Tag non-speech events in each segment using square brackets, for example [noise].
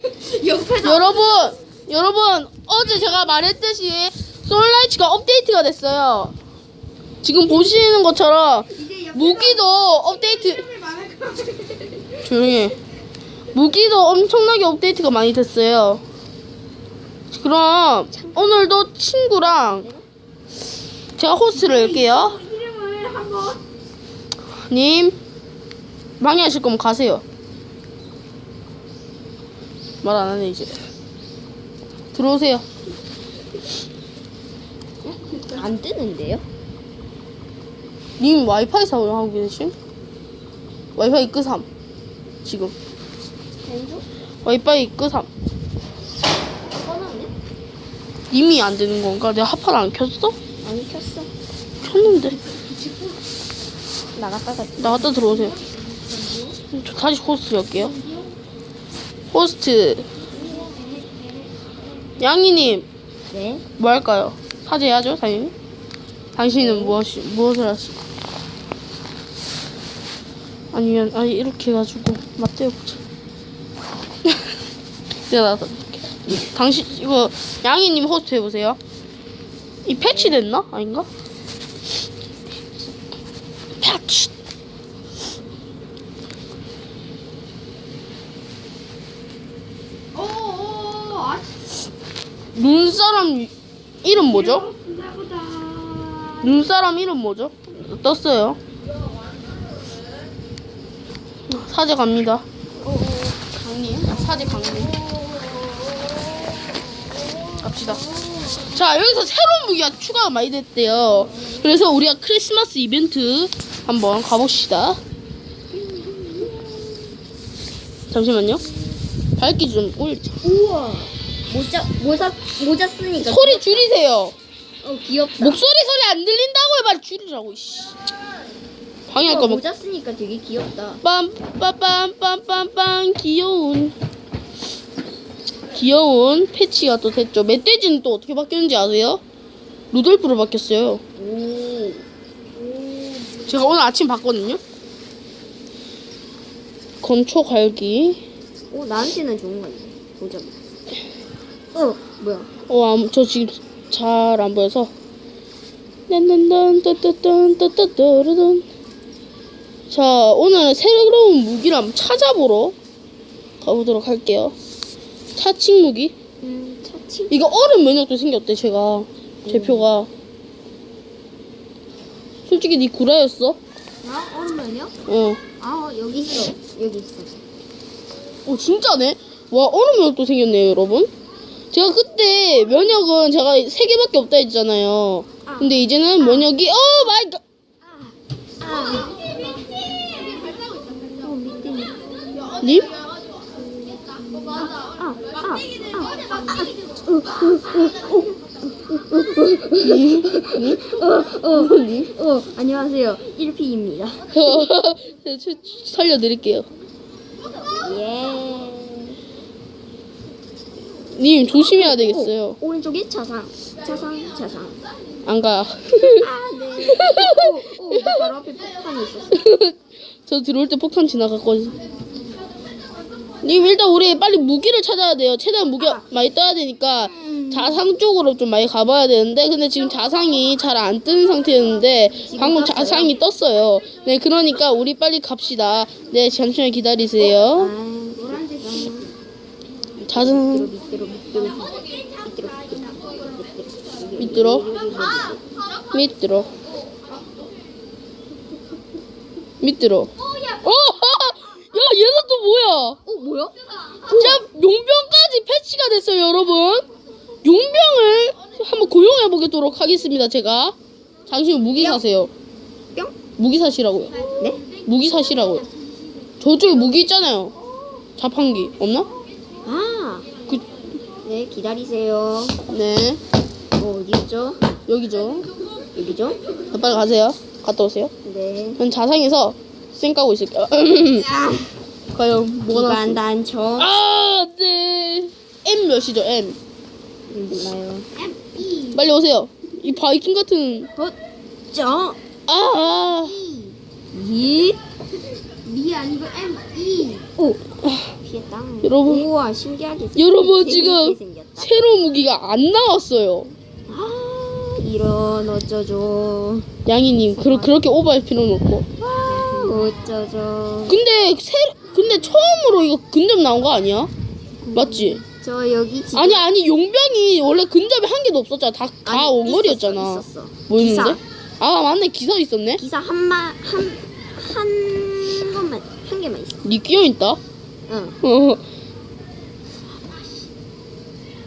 [laughs] 옆에서 여러분, 여러분, 어제 제가 말했듯이 솔라이츠가 업데이트가 됐어요. 지금 보시는 것처럼 무기도 업데이트. 조용히 해. 무기도 엄청나게 업데이트가 많이 됐어요. 그럼 오늘도 친구랑 제가 호스트를 할게요. 이름을 한번 님, 방해하실 거면 가세요. 말 안 하네, 이제. 들어오세요. 안 뜨는데요? 님 와이파이 사용하고 계신? 와이파이 끄삼. 지금. 왼쪽? 와이파이 끄삼. 꺼놨네? 이미 안 되는 건가? 내가 하파를 안 켰어? 안 켰어. 켰는데. 나갔다가 나갔다 들어오세요. 저 다시 호스트 할게요. 호스트. 양이님, 네? 뭐 할까요? 사죄해야죠, 당연히. 당신은 무엇이, 무엇을 하시? 아니면, 아니, 이렇게 해가지고, 맞대어보자. [laughs] 내가 이렇게. 당신, 이거, 양이님 호스트 해보세요. 이 패치 됐나? 아닌가? 패치! 오오 아 눈사람 이름 뭐죠? 눈사람 이름 뭐죠? 떴어요. 사제 갑니다. 강림? 아, 사제 강림. 갑시다. 자, 여기서 새로운 무기가 추가가 많이 됐대요. 그래서 우리가 크리스마스 이벤트 한번 가봅시다. 잠시만요. 밝기 좀 올리자. 우와. 모자 모자 모자 쓰니까 소리 줄이세요. 어 귀엽다. 목소리 소리 안 들린다고 해봐 줄이라고 이씨 방해할 거면 모자 쓰니까 되게 귀엽다. 빰빰빰빰빰빰 귀여운 귀여운 패치가 또 됐죠 멧돼지는 또 어떻게 바뀌었는지 아세요? 루돌프로 바뀌었어요 오. 제가 오늘 아침 봤거든요 건초 갈기 오 나한테는 좋은 거 있네. 모자. 어 뭐야? 어, 아무- 저 지금 잘 안 보여서. 딴딴딴 따따딴 따따따르단 자 오늘은 새로운 무기를 한번 찾아보러 가보도록 할게요. 차칭 무기? 음 차치. 이거 얼음 면역도 생겼대 제가. 제표가. 솔직히 니 구라였어? 아 얼마요? 어. 아 여기 있어. 여기 있어. 어 진짜네? 와 얼음 면역도 생겼네요 여러분 제가 그때 면역은 제가 세 개밖에 없다 했잖아요 근데 이제는 면역이 어 마이 갓 아. 님? 아, 아, 아, 어, 안녕하세요. 1P입니다. [laughs] 살려드릴게요. 예. 님 조심해야 되겠어요. 오, 오른쪽에 차상, 차상, 차상. 안 가. 아, 네. 오, 오, 바로 앞에 폭탄이 있었어. [laughs] 저 들어올 때 폭탄 지나갔거든. 님 일단 우리 빨리 무기를 찾아야 돼요. 최대한 무기 많이 떠야 되니까 자상 쪽으로 좀 많이 가봐야 되는데 근데 지금 자상이 잘 안 뜨는 상태였는데 방금 떴어요? 자상이 떴어요. 네 그러니까 우리 빨리 갑시다. 네 잠시만 아, 기다리세요. 상. 자상 밑으로, 밑으로, 밑으로, 밑으로, 밑으로. 밑으로. 어, [laughs] 야 얘는 또 뭐야? 어, 뭐야? 자, 용병까지 패치가 됐어요, 여러분. 용병을 한번 고용해 보도록 하겠습니다, 제가. 당신 무기 사세요. 뿅? 무기 사시라고요. 네? 무기 사시라고요. 저쪽에 무기 있잖아요. 자판기 없나? 아, 그, 네, 기다리세요. 네, 어, 어디였죠? 여기죠. 여기죠? 자, 빨리 가세요. 갔다 오세요. 네. 전 자상에서 쌩 까고 있을게요. [laughs] 과연 뭐가 나왔어? 단청. 아, 네. M 몇이죠, M? 몰라요. 빨리 오세요. 이 바이킹 같은. 어, 저, 아, 아. 이, 아니고 M E. 오 피했다. 여러분. 우와 신기하게. 여러분 지금 생겼다. 새로운 무기가 안 나왔어요. 아 이런 어쩌죠. 양이님 그러, 그렇게 오버할 필요는 없고. 어쩌죠. 근데 새 근데 처음으로 이거 근접 나온 거 아니야? 맞지? 저 여기 지금 아니 아니 용병이 원래 근접이 한 개도 없었잖아. 다 다 아니, 원거리였잖아. 있었어, 있었어. 뭐였는데? 기사. 아 맞네 기사 있었네. 기사 한마한한 한 개만 있어. 니 끼어 있다. 응 어.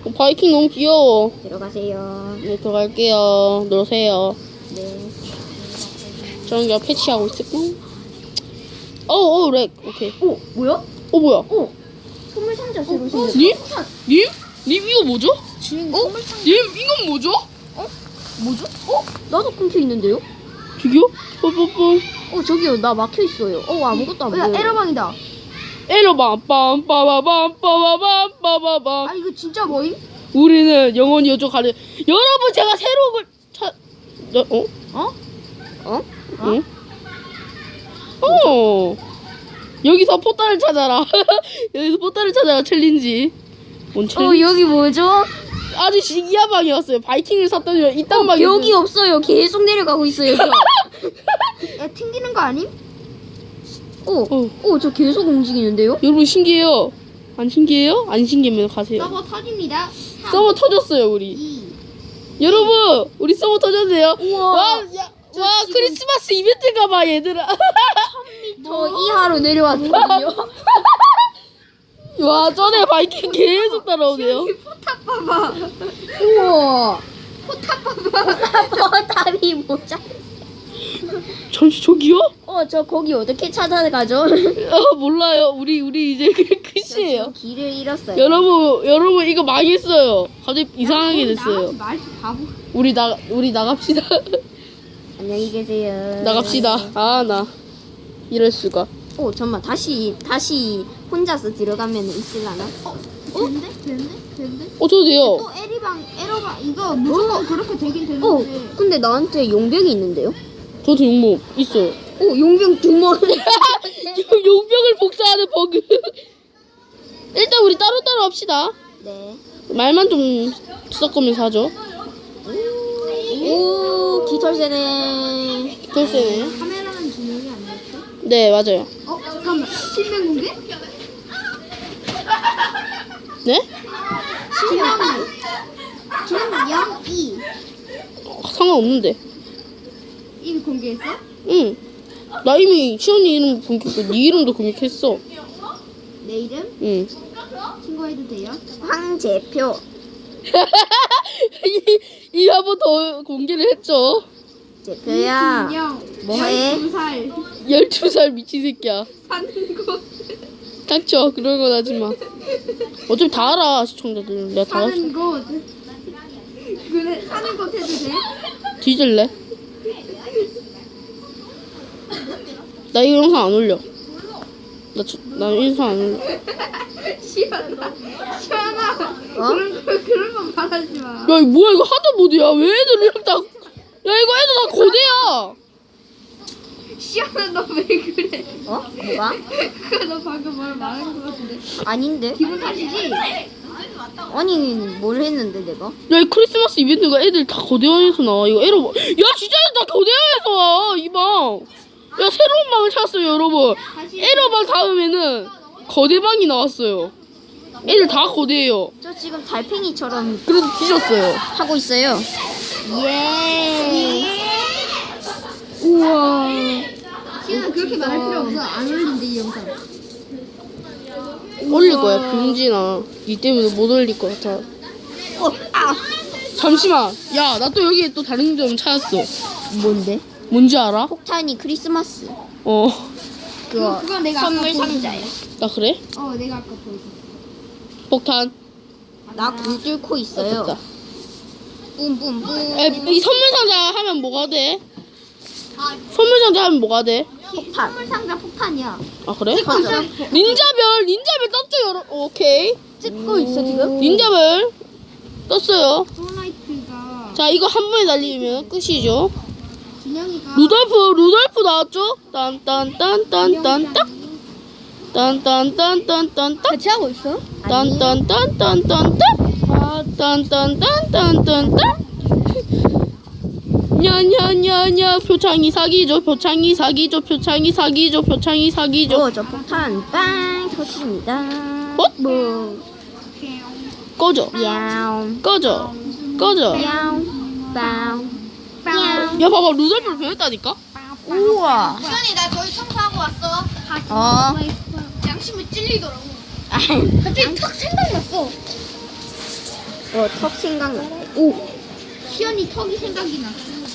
어, 바이킹 너무 귀여워. 들어가세요. 네 들어갈게요. 놀세요. 네. 저는 그냥 패치하고 있을까? 어어 렉. 오케이. 오 뭐야? 어 뭐야? 오 선물 상자 새로 생겼다. 님? 님? 님 이거 뭐죠? 주인 어? 님 이건 뭐죠? 뭐죠? 어 나도 끊겨 있는데요? 저기요? 뽀뽀뽀. 어 저기요 나 막혀 있어요. 어 아무것도 안야 보여. 에러방이다. 에러밤 빰빠바밤 빠바밤 빠바밤. 아 이거 진짜 뭐임? 우리는 영원히 여쪽 가려. 여러분 제가 새로운 걸 차. 어? 어? 어? 어? 응? 어. 여기서 포탈을 찾아라. [laughs] 여기서 포탈을 찾아라 챌린지. 뭔 어 챌린지? 여기 뭐죠? 아주 시기한 방이었어요. 바이킹을 샀더니 이딴 어, 방이. 벽이 없어요. 계속 내려가고 있어요. 저. [laughs] 야 튕기는 거 아님? 어, 어. 어, 저 계속 움직이는데요? 여러분 신기해요. 안 신기해요? 안 신기하면 가세요. 서버 터집니다. 삼, 서버 터졌어요 우리. 이. 여러분 우리 서버 터졌네요. 우와. 와, 야, 와 크리스마스 이벤트인가 봐 얘들아. 저 [laughs] 이하로 내려왔거든요. [laughs] 와 전에 바이킹 계속 따라오네요. 우와. 포탑 봐봐. [laughs] 포탑이 모자. 잠시 저기요? 어, 저 거기 어떻게 찾아가죠? [laughs] 아 몰라요. 우리 우리 이제 그 끝이에요. 길을 잃었어요. 여러분 여러분 이거 망했어요. 갑자기 이상하게 야, 됐어요. 나가지 말지 바보. 우리 나 우리 나갑시다. [laughs] 안녕히 계세요. 나갑시다. 아 나 이럴 수가. 오, 잠만 다시 다시 혼자서 들어가면 있을라나? 어? 되는데? 어 저도 돼요. 또 에리방 에러방 이거 무조건 그렇게 되긴 되는데. 어, 근데 나한테 용병이 있는데요? 저도 용모 있어요. 오, 용병 주머니. [laughs] 지금 용병을 복사하는 버그. 일단 우리 따로따로 합시다. 네. 말만 좀 섞으면서 하죠. 오, 깃털 세네. 글쎄네. 카메라는 진영이 아니었어? 네 맞아요. 어 잠깐만 실명 공개? 네? 진영이. 진영이 어, 상관없는데. 공개했어? 응. 나 이미 시연이 이름 공개했고 네 이름도 공개했어. 내 이름 응. 신고해도 돼요? 황제표. [laughs] 이한번더 공개를 했죠. 제표야. 뭐해? 12살 12살 미친 새끼야. 사는 곳 닥쳐. 그런 건 하지 마. 어차피 다 알아, 시청자들. 내가 다 알아. 사는 곳. 그래 사는 곳 해도 돼? 뒤질래? 나 이거 영상 안 올려. 나, 저, 나 영상 안 올려. [laughs] 시원아 시원아 어? 그런 거 그런 거 말하지 마. 야, 이거 뭐야, 이거 하드 모드야. 왜 애들 이렇게 다. 야, 이거 애들 다 거대야. 시원아 너 왜 그래? 어? 뭐가? 그거 너 방금 뭘 말한 거 같은데 아닌데? 기분 탓이지? 아니 뭘 했는데 내가? 야, 이 크리스마스 이벤트가 애들 다 거대한에서 나와. 이거 에러. 야, 진짜 애들 다 거대한에서 와. 이 방. 야, 새로운 방을 찾았어요, 여러분. 에러방 다음에는 거대방이 나왔어요. 애들 다 거대해요. 저 지금 달팽이처럼 그래도 뒤졌어요. 하고 있어요. 예. 우와. 시원아 그렇게 말할 필요 없어 안 올린대 이 영상 올릴 거야, 병진아. 니 때문에 못 올릴 것 같아. 어, 아. 잠시만. 야, 나 또 여기에 또 다른 점 찾았어. 뭔데? 뭔지 알아? 폭탄이 크리스마스. 어. 그거 그거 내가 아까 선물 보여준 상자예요. 나 그래? 어 내가 아까 보여준 폭탄. 나 불 뚫고 있어요. 됐다. 뿜뿜뿜. 에, 이 선물 상자 하면 뭐가 돼? 선물 상자 하면 뭐가 돼? 폭탄. 선물 상자 폭탄이야 아, 그래? 맞아. 닌자별, 닌자별 떴죠, 여러 오케이. 찍고 있어 지금? 닌자별 떴어요. 소라이트가 자, 이거 한 번에 날리면 끝이죠. 진영이가 루돌프, 루돌프 나왔죠? 딴딴딴딴딴 딱. 딴딴딴딴딴딴 같이 하고 있어? 딴딴딴딴딴딴 딴딴딴딴딴딴 냐냐냐냐 표창이 사기죠 표창이 사기죠 표창이 사기죠 표창이 사기죠 오, 저 폭탄 빵 터집니다. 어? 뭐, 꺼져 야옹, 꺼져 꺼져 야옹, 빵. 야 봐봐 루돌프 변했다니까 우와. 시연이 나 저희 청소하고 왔어. 어. 양심이 찔리더라고. 아, 갑자기 턱 생각났어. 어, 턱 생각나. 오, 시연이 턱이 생각이 나.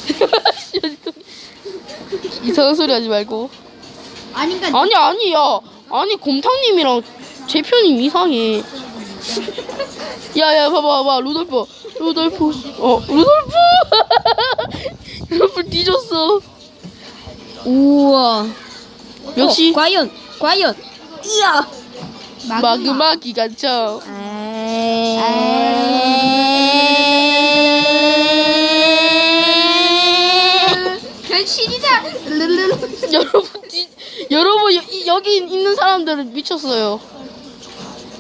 [laughs] 이상한 소리 하지 말고 아닌가? 아니 아니야 아니 곰탕님이랑 제 편이 이상해 야야 봐봐 봐봐 루돌프 루돌프 어 루돌프 [laughs] 루돌프 뒤졌어 우와. 역시 어, 과연, 과연. 이야. 마그마 기관총 변신이다. 여러분 뒤, 여러분 여, 여기 있는 사람들은 미쳤어요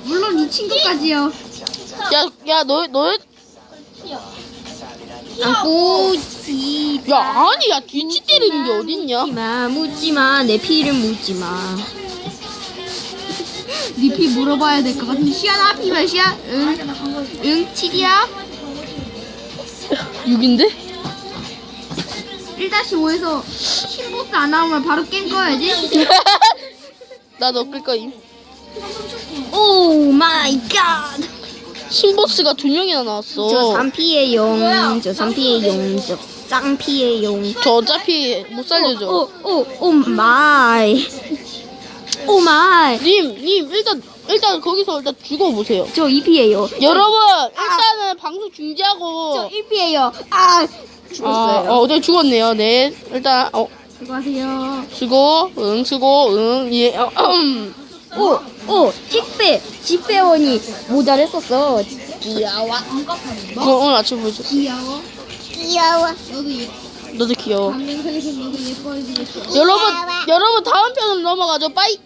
물론 이 친구까지요. 야 야 너 너의 안고 야 아니 야 뒤치 때리는 게 어딨냐 마, 묻지 마. 내 피를 묻지 마. 니피 물어봐야 될 것 같은데 시연아 피 몇이야? 응. 응 7이야? 6인데? 1-5에서 신보스 안 나오면 바로 게임 꺼야지. 나도 끌 거임 오 마이 갓. 신보스가 두 명이나 나왔어 저 3피의 용, 저 3피의 용, 저 쌍피의 용. 저 어차피 못 살려줘. 오, 오, 오 마이. 오 마이. 님, 님 일단 일단 거기서 일단 죽어보세요. 저 2피예요. 여러분 일단은 방송 중지하고. 저 1피예요. 아, 아, 죽었어요. 어, 네 죽었네요. 네, 일단 어 수고하세요. 수고, 응, 수고, 응, 예, 어, 음. 오, 오, 택배, 집배원이 모자랬었어. 귀여워. 그거 오늘 아침 보여줘. 귀여워. 귀여워. 너도 예. 너도 귀여워. 방송에서 너도 예뻐해주겠어. 여러분, 여러분 다음 편으로 넘어가죠. 빠이.